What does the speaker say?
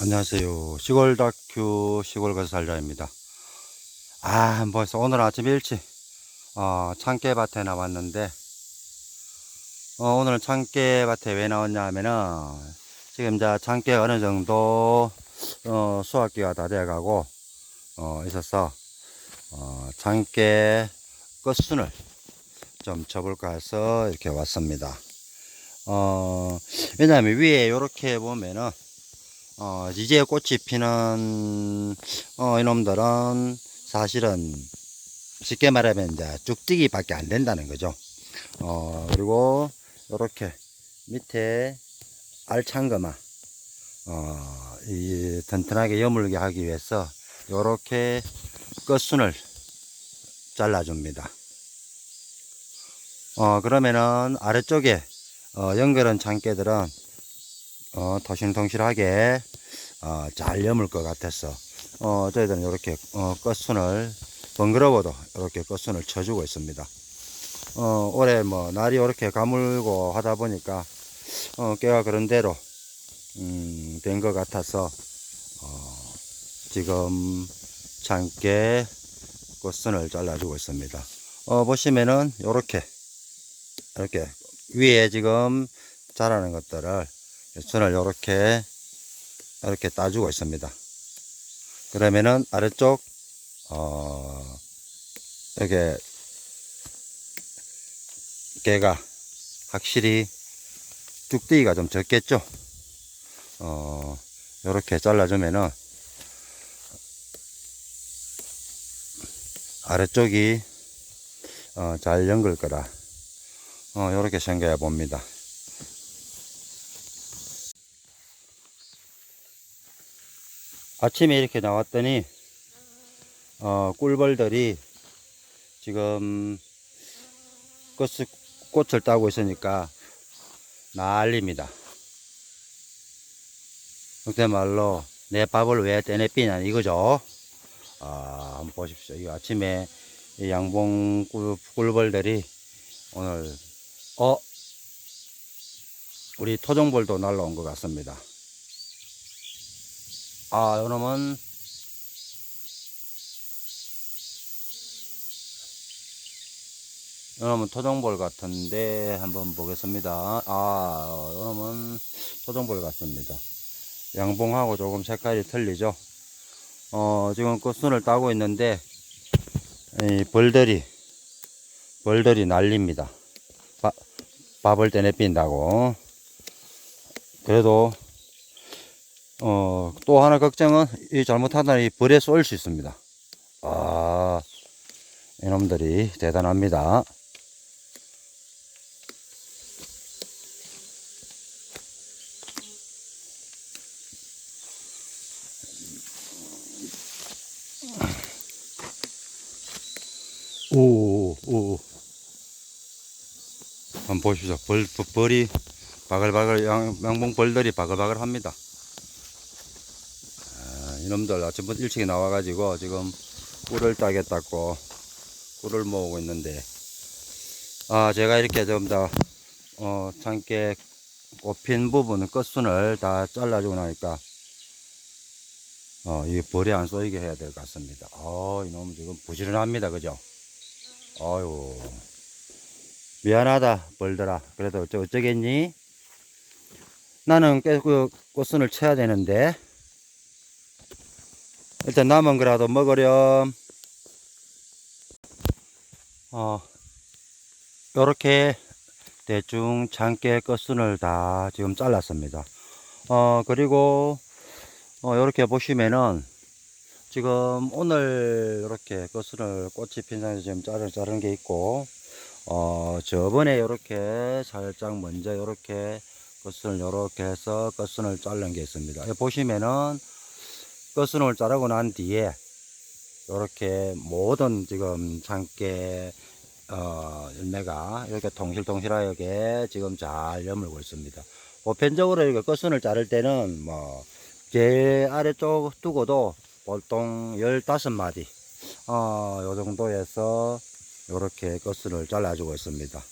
안녕하세요. 시골 다큐 시골 가서 살자입니다. 아, 벌써 오늘 아침 일찍 어, 참깨밭에 나왔는데 어, 오늘 참깨밭에 왜 나왔냐 하면은 지금 이제 참깨 어느 정도 어, 수확기가 다 돼가고 어, 있어서 어, 참깨 끝순을 좀 쳐볼까 해서 이렇게 왔습니다. 어, 왜냐하면 위에 이렇게 보면은 어, 이제 꽃이 피는 어, 이놈들은 사실은 쉽게 말하면 이제 쭉뛰기 밖에 안 된다는 거죠. 어, 그리고 이렇게 밑에 알찬 거만 어, 이 튼튼하게 여물게 하기 위해서 이렇게 끝순을 잘라줍니다. 어, 그러면은 아래쪽에 어, 연결한 장깨들은 어, 토실통실하게 어, 잘 여물 것 같아서 어, 저희들은 이렇게 어, 끝순을 번거로워도 이렇게 끝순을 쳐주고 있습니다. 어, 올해 뭐 날이 이렇게 가물고 하다 보니까 어, 깨가 그런 대로 음, 된 것 같아서 어, 지금 참깨 꽃순을 잘라주고 있습니다. 어, 보시면은 이렇게 이렇게 위에 지금 자라는 것들을 순을 이렇게 이렇게 따주고 있습니다. 그러면은 아래쪽 어 이렇게 깨가 확실히 뚝대기가 좀 적겠죠. 어 이렇게 잘라주면은 아래쪽이 어, 잘 연글 거라 어, 이렇게 생각해 봅니다. 아침에 이렇게 나왔더니 어, 꿀벌들이 지금 꽃, 꽃을 따고 있으니까 난립니다. 그때 말로 내 밥을 왜 떼내삐냐 이거죠. 아, 한번 보십시오. 이 아침에 이 양봉 꿀, 꿀벌들이 오늘 어 우리 토종벌도 날라온 것 같습니다. 아, 요놈은 요놈은 토종볼 같은데 한번 보겠습니다. 아, 요놈은 토종볼 같습니다. 양봉하고 조금 색깔이 틀리죠. 어, 지금 꽃순을 따고 있는데 이 벌들이 벌들이 난립니다. 바, 밥을 떼내빈다고. 그래도 어, 또 하나 걱정은 이 잘못하다 이 벌에 쏠 수 있습니다. 아, 이놈들이 대단합니다. 오, 오, 오. 한번 보십시오. 벌, 벌- 벌이 바글바글, 양, 양봉 벌들이 바글바글 합니다. 아, 이놈들 아침부터 일찍 나와가지고 지금 꿀을 따겠다고 꿀을 모으고 있는데, 아, 제가 이렇게 좀 더, 어, 참깨 꽃핀 부분은 끝순을 다 잘라주고 나니까, 어, 이 벌이 안 쏘이게 해야 될 것 같습니다. 어, 이놈 지금 부지런합니다. 그죠? 어유 미안하다 벌들아 그래도 어쩌, 어쩌겠니 나는 깨그 꽃순을 쳐야 되는데 일단 남은 거라도 먹으렴. 어 요렇게 대충 장깨 꽃순을 다 지금 잘랐습니다. 어 그리고 어 요렇게 보시면은 지금 오늘 이렇게 꽃순을 꽃이 핀 상에서 지금 자르, 자른 게 있고 어 저번에 이렇게 살짝 먼저 이렇게 꽃순을 이렇게 해서 꽃순을 자른 게 있습니다. 여기 보시면은 꽃순을 자르고 난 뒤에 이렇게 모든 지금 장깨 어 열매가 이렇게 동실동실하게 지금 잘 여물고 있습니다 보편적으로 이렇게 꽃순을 자를 때는 뭐 제일 아래쪽 두고도 보통 15마디, 어, 요 정도에서 요렇게 꽃순을 잘라주고 있습니다.